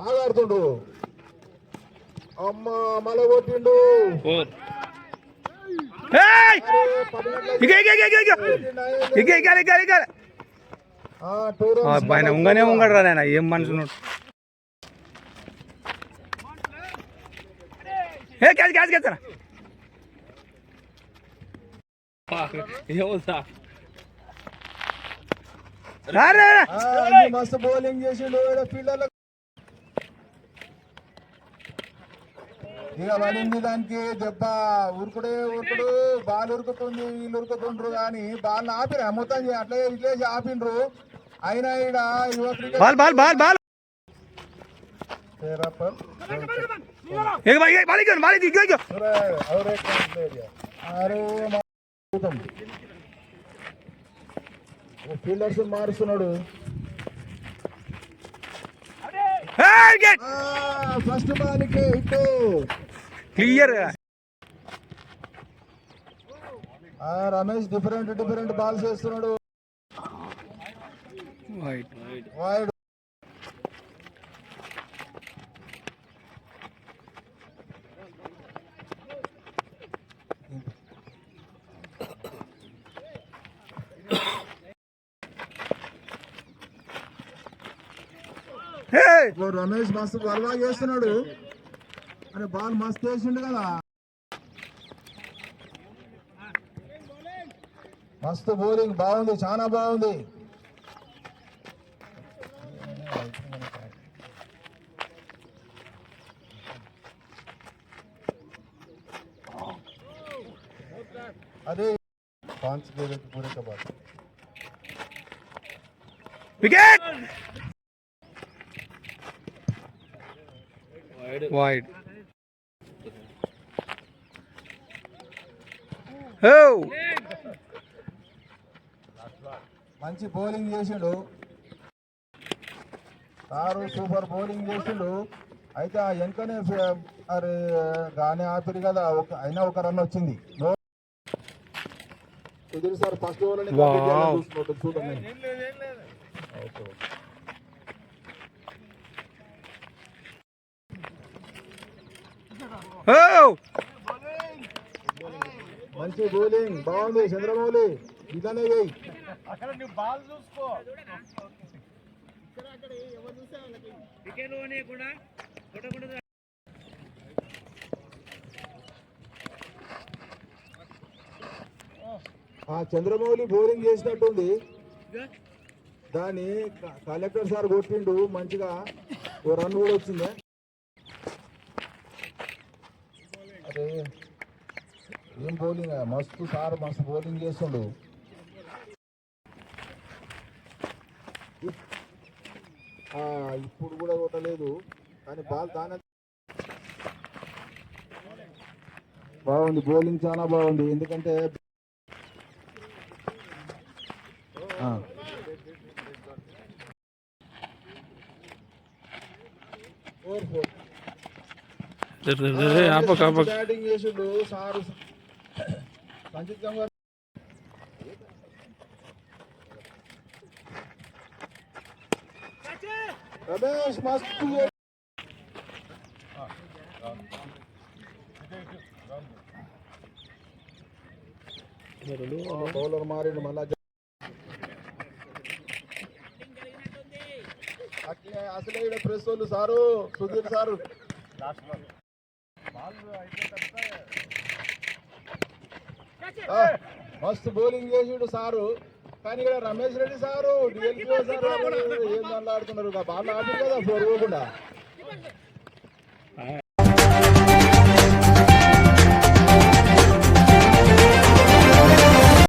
ఆడుతుండ్రు అమ్మ మల కొట్టిండు. ఆయన ఉంగనే ఉంగడు రా నాయన ఏం మనిషి ఉన్నాడు ఏ క్యాచ్ క్యాచ్ క్యాచ్ ఏమవుతా మస్తు బౌలింగ్ చేసిండు ఫీల్డర్లకు ఇక పడింది దానికి దెబ్బ ఉరుకుడే ఉరుకుడు బాల్ ఉరుకుతుంది వీళ్ళు ఉరుకుతుండ్రు కానీ బాల్ ఆపిరా మొత్తం అట్లే ఇట్లే ఆపిండ్రు. అయినా ఇక్కడ ఫీల్డర్స్ మారుస్తున్నాడు. ఫస్ట్ బాల్కి hit clear Ramesh different different balls వేస్తున్నాడు. వైట్ రమేష్ మస్తు బాల్ బాగా వేస్తున్నాడు. అరే బాల్ మస్తు వేసిండు కదా మస్తు బౌలింగ్ బాగుంది చాలా బాగుంది अरे पांच गेले तो पूरे का बात వికెట్ వైడ్ మంచి బౌలింగ్ చేసిండు. సారు సూపర్ బౌలింగ్ చేసిండు. అయితే ఆ వెనకనే అరే గానే ఆపిరు కదా ఒక అయినా ఒక రన్ వచ్చింది. Sudheer sir first over. చూడండి. ఓ మంచి బౌలింగ్ బాగుంది చంద్రమౌళి. ఇదనే వేయి ఆ చంద్రమౌళి బౌలింగ్ చేసినట్టుంది. దాన్ని కలెక్టర్ సార్ కొట్టిండు మంచిగా ఓ రన్ కూడా వచ్చిందే. అరే ఏం బౌలింగ్ మస్తు సార్ మస్తు బౌలింగ్ చేస్తుండు. ఇప్పుడు కూడా కొట్టలేదు కానీ బాల్ దాని బాగుంది బౌలింగ్ చాలా బాగుంది. ఎందుకంటే బ్యాటింగ్ చేసిండు సారు రమేష్ మస్తు బౌలర్ మారిండు మళ్ళా అట్లే అసలే ఈడ ప్రెస్ వాళ్ళు సారు సుధీర్ సారు. ఆ, మస్తు బౌలింగ్ చేసిండు సారు. కానీ ఇక్కడ రమేష్ రెడ్డి సారు ఏం మాట్లాడుతున్నారు? బాల్ ఆడి కదా ఫోర్ ఇవ్వకుండా